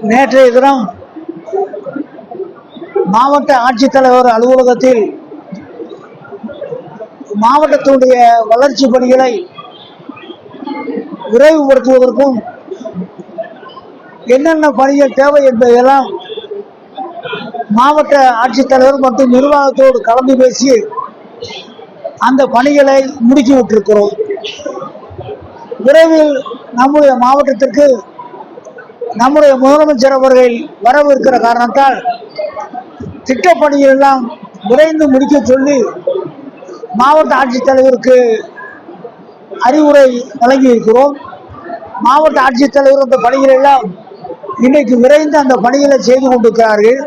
நேற்றைய தினம் மாவட்ட ஆட்சித்தலைவர் அலுவலகத்தில் மாவட்டத்தினுடைய வளர்ச்சி பணிகளை விரைவுபடுத்துவதற்கும் என்னென்ன பணிகள் தேவை என்பதையெல்லாம் மாவட்ட ஆட்சித்தலைவர் மற்றும் நிர்வாகத்தோடு கலந்து பேசி அந்த பணிகளை முடுக்கி விட்டிருக்கிறோம் விரைவில் நம்முடைய மாவட்டத்திற்கு நம்முடைய முதலமைச்சர் அவர்கள் வரவிருக்கிற காரணத்தால் திட்டப்பணிகள் எல்லாம் விரைந்து முடிக்க சொல்லி மாவட்ட ஆட்சித்தலைவருக்கு அறிவுரை வழங்கி இருக்கிறோம் மாவட்ட ஆட்சித்தலைவர் அந்த பணிகள் எல்லாம் இன்றைக்கு விரைந்து அந்த பணிகளை செய்து கொண்டிருக்கிறார்கள்.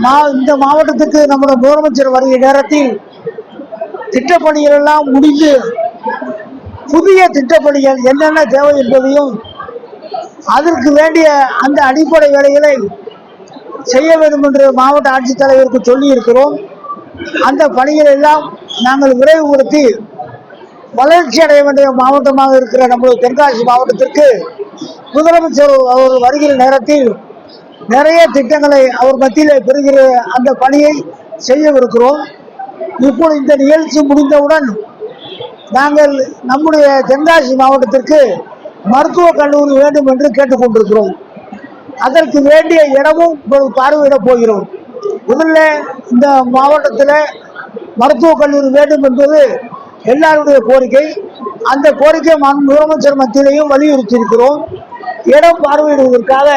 மா இந்த மாவட்டத்துக்கு நம்முடைய முதலமைச்சர் வருகிற நேரத்தில் திட்டப்பணிகள் எல்லாம் முடிந்து புதிய திட்டப்பணிகள் என்னென்ன தேவை என்பதையும் அதற்கு வேண்டிய அந்த அடிப்படை வேலைகளை செய்ய வேண்டும் என்று மாவட்ட ஆட்சித்தலைவருக்கு சொல்லி இருக்கிறோம் அந்த பணிகளை எல்லாம் நாங்கள் விரைவுபடுத்தி வளர்ச்சி அடைய வேண்டிய மாவட்டமாக இருக்கிற நம்முடைய தென்காசி மாவட்டத்திற்கு முதலமைச்சர் அவர் வருகிற நேரத்தில் நிறைய திட்டங்களை அவர் மத்தியில் பெறுகிற அந்த பணியை செய்யவிருக்கிறோம். இப்போது இந்த நிகழ்ச்சி முடிந்தவுடன் நாங்கள் நம்முடைய தென்காசி மாவட்டத்திற்கு மருத்துவக் கல்லூரி வேண்டும் என்று கேட்டுக்கொண்டிருக்கிறோம். அதற்கு வேண்டிய இடமும் இப்பொழுது பார்வையிடப் போகிறோம். இதில் இந்த மாவட்டத்தில் மருத்துவக் கல்லூரி வேண்டும் என்பது எல்லாருடைய கோரிக்கை. அந்த கோரிக்கை முதலமைச்சர் மத்தியிலையும் வலியுறுத்தி இருக்கிறோம் இடம் பார்வையிடுவதற்காக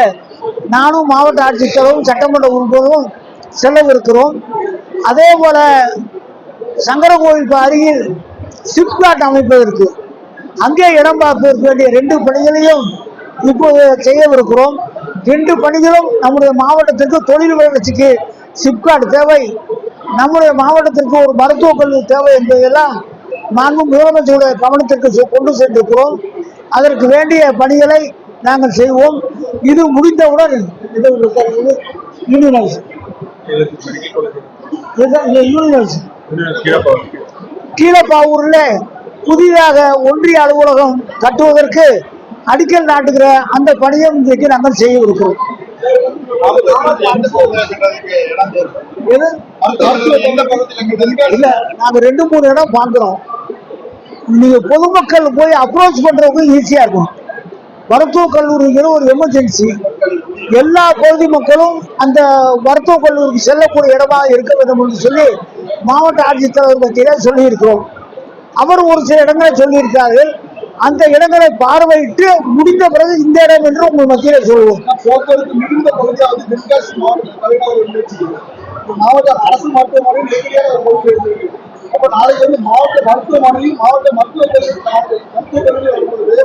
நானும் மாவட்ட ஆட்சித்தலைவரும் சட்டமன்ற உறுப்பினரும் செல்லவிருக்கிறோம். அதே போல சங்கரகோவில் அருகில் சிப்காட் அமைப்பதற்கு அங்கே இடம் பார்ப்பதற்கு வேண்டிய ரெண்டு பணிகளையும் இப்போது செய்யவிருக்கிறோம். ரெண்டு பணிகளும் நம்முடைய மாவட்டத்திற்கு தொழில் வளர்ச்சிக்கு சிப்காட் தேவை. நம்முடைய மாவட்டத்திற்கு ஒரு மருத்துவக் கல்லூரி தேவை என்பதையெல்லாம் மாண்பு முதலமைச்சருடைய கவனத்திற்கு கொண்டு சென்றிருக்கிறோம். அதற்கு வேண்டிய பணிகளை நாங்கள் செய்வோம். இது முடிந்தவுடன் யூனிவர்ஸ் யூனிவர்ஸ் கீழப்பாவூர்ல புதிதாக ஒன்றிய அலுவலகம் கட்டுவதற்கு அடிக்கல் நாட்டுகிற அந்த பணியும் இன்றைக்கு நாங்கள் செய்ய இருக்கிறோம் இல்ல நாங்க ரெண்டு மூணு இடம் பார்க்கிறோம். நீங்க பொதுமக்கள் போய் அப்ரோச் பண்றவங்க ஈஸியா இருக்கும். மருத்துவ கல்லூரிங்கிற ஒரு எமர்ஜென்சி எல்லா பகுதி மக்களும் அந்த மருத்துவக் கல்லூரிக்கு செல்லக்கூடிய இடமா இருக்க வேண்டும் என்று சொல்லி மாவட்ட ஆட்சித்தலைவர் மத்தியில சொல்லி இருக்கிறோம் அவர் ஒரு சில இடங்களை சொல்லியிருக்காரு. அந்த இடங்களை பார்வையிட்டு முடிந்த பிறகு இந்த இடம் என்று உங்கள் மத்தியில சொல்லுவோம் போக்குவரத்து மிகுந்த பகுதியாவது தென்காசி மாவட்ட தலைவர் முயற்சிக்கிறது மாவட்ட அரசு மருத்துவமனை நேரடியாக ஒரு பொறுப்பு எடுத்திருக்கு அப்ப நாளைக்கு வந்து மாவட்ட மருத்துவமனையும் மாவட்ட மருத்துவ கல்லூரி மருத்துவ கல்லூரி வரும்பொழுது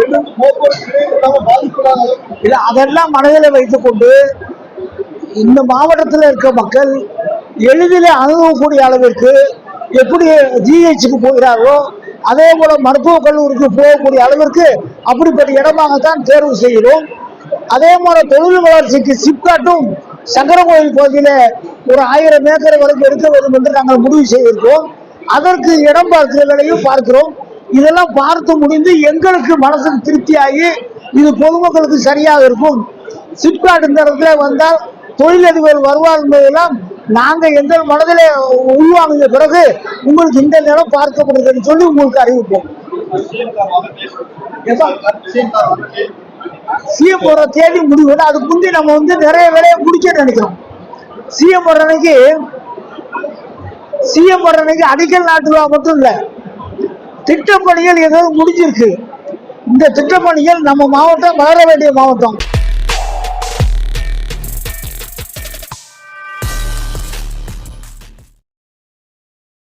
ரெண்டு போக்குவரத்து அளவுக்கு இல்ல அதெல்லாம் மனதில் வைத்துக்கொண்டு இந்த மாவட்டத்தில் இருக்க மக்கள் எளிதில் அணுகக்கூடிய அளவிற்கு எப்படி ஜிஹெச்சுக்கு போகிறார்களோ அதே போல மருத்துவக் கல்லூரிக்கு போகக்கூடிய அளவிற்கு அப்படிப்பட்ட இடமாகத்தான் தேர்வு செய்கிறோம். அதே போல தொழில் வளர்ச்சிக்கு சிப்காட்டும் சங்கரகோயில் பகுதியில ஒரு ஆயிரம் ஏக்கர் வரைக்கும் எடுக்க வேண்டும் என்று நாங்கள் முடிவு செய்திருக்கோம் அதற்கு இடம் பார்க்கிற வேலையும் பார்க்கிறோம். இதெல்லாம் பார்த்து முடிந்து எங்களுக்கு மனசுக்கு திருப்தியாகி இது பொதுமக்களுக்கு சரியாக இருக்கும். சிப்காட் இந்த இடத்துல வந்தால் தொழிலதிபர் வருவார் என்பதெல்லாம் நாங்க எங்கள் மனதில் உள்வாங்கிய பிறகு உங்களுக்கு இந்த நிலம் பார்க்கப்படுதுன்னு சொல்லி உங்களுக்கு அறிவிப்போம். சிஎம் போற தேதி முடிவு அதுக்கு முந்தி நம்ம வந்து நிறைய வேலையை முடிக்க நினைக்கிறோம். சிஎம் வர்ற அன்னைக்கு சிஎம் வர்ற அன்னைக்கு அடிக்கல் நாட்டுவா மட்டும் இல்லை திட்டப்பணிகள் ஏதாவது முடிஞ்சிருக்கு. இந்த திட்டப்பணிகள் நம்ம மாவட்டம் வளர வேண்டிய மாவட்டம்.